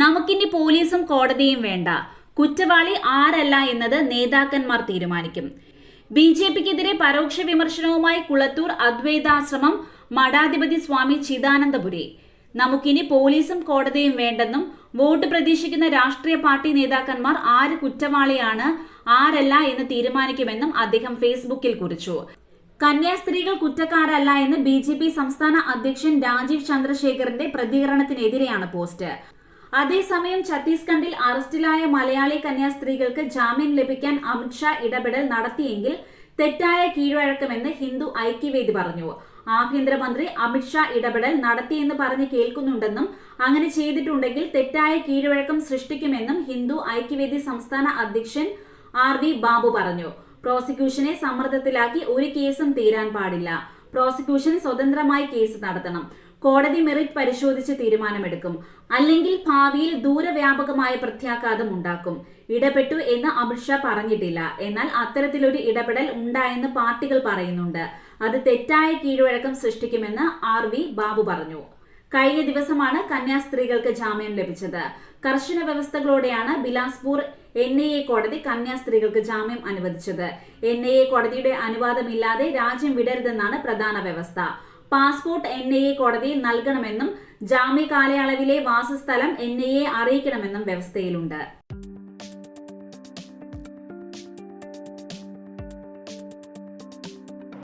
നമുക്കിനി പോലീസും കോടതിയും വേണ്ട. കുറ്റവാളി ആരല്ല എന്നത് നേതാക്കന്മാർ തീരുമാനിക്കും. ബി ജെ പിക്കെതിരെ പരോക്ഷ വിമർശനവുമായി കുളത്തൂർ അദ്വൈതാശ്രമം മഠാധിപതി സ്വാമി ചിദാനന്ദപുരി. നമുക്കിനി പോലീസും കോടതിയും വേണ്ടെന്നും വോട്ട് പ്രതീക്ഷിക്കുന്ന രാഷ്ട്രീയ പാർട്ടി നേതാക്കന്മാർ ആര് കുറ്റവാളിയാണ് ആരല്ല എന്ന് തീരുമാനിക്കുമെന്നും അദ്ദേഹം ഫേസ്ബുക്കിൽ കുറിച്ചു. കന്യാസ്ത്രീകൾ കുറ്റക്കാരല്ല എന്ന് ബി ജെ പി സംസ്ഥാന അധ്യക്ഷൻ രാജീവ് ചന്ദ്രശേഖറിന്റെ പ്രതികരണത്തിനെതിരെയാണ് പോസ്റ്റ്. അതേസമയം ഛത്തീസ്ഗഡിൽ അറസ്റ്റിലായ മലയാളി കന്യാസ്ത്രീകൾക്ക് ജാമ്യം ലഭിക്കാൻ അമിത്ഷാ ഇടപെടൽ നടത്തിയെങ്കിൽ തെറ്റായ കീഴ്വഴക്കമെന്ന് ഹിന്ദു ഐക്യവേദി പറഞ്ഞു. ആഭ്യന്തരമന്ത്രി അമിത്ഷാ ഇടപെടൽ നടത്തിയെന്ന് പറഞ്ഞ് കേൾക്കുന്നുണ്ടെന്നും അങ്ങനെ ചെയ്തിട്ടുണ്ടെങ്കിൽ തെറ്റായ കീഴ്വഴക്കം സൃഷ്ടിക്കുമെന്നും ഹിന്ദു ഐക്യവേദി സംസ്ഥാന അധ്യക്ഷൻ ആർ വി ബാബു പറഞ്ഞു. പ്രോസിക്യൂഷനെ സമ്മർദ്ദത്തിലാക്കി ഒരു കേസും തീരാൻ പാടില്ല. പ്രോസിക്യൂഷൻ സ്വതന്ത്രമായി കേസ് നടത്തണം. കോടതി മെറിറ്റ് പരിശോധിച്ച് തീരുമാനമെടുക്കും. അല്ലെങ്കിൽ ഭാവിയിൽ ദൂരവ്യാപകമായ പ്രത്യാഘാതം ഉണ്ടാക്കും. ഇടപെട്ടു എന്ന് അമിത്ഷാ പറഞ്ഞിട്ടില്ല. എന്നാൽ അത്തരത്തിലൊരു ഇടപെടൽ ഉണ്ടായെന്ന് പാർട്ടികൾ പറയുന്നുണ്ട്. അത് തെറ്റായ കീഴ്വഴക്കം സൃഷ്ടിക്കുമെന്ന് ആർ വി ബാബു പറഞ്ഞു. കഴിഞ്ഞ ദിവസമാണ് കന്യാസ്ത്രീകൾക്ക് ജാമ്യം ലഭിച്ചത്. കർശന വ്യവസ്ഥകളോടെയാണ് ബിലാസ്പൂർ എൻ ഐ എ കോടതി കന്യാസ്ത്രീകൾക്ക് ജാമ്യം അനുവദിച്ചത്. എൻ ഐ എ കോടതിയുടെ അനുവാദമില്ലാതെ രാജ്യം വിടരുതെന്നാണ് പ്രധാന വ്യവസ്ഥ. പാസ്പോർട്ട് എൻ ഐ എ കോടതിയിൽ നൽകണമെന്നും ജാമ്യ കാലയളവിലെ വാസസ്ഥലം എൻ ഐ എ അറിയിക്കണമെന്നും വ്യവസ്ഥയിലുണ്ട്.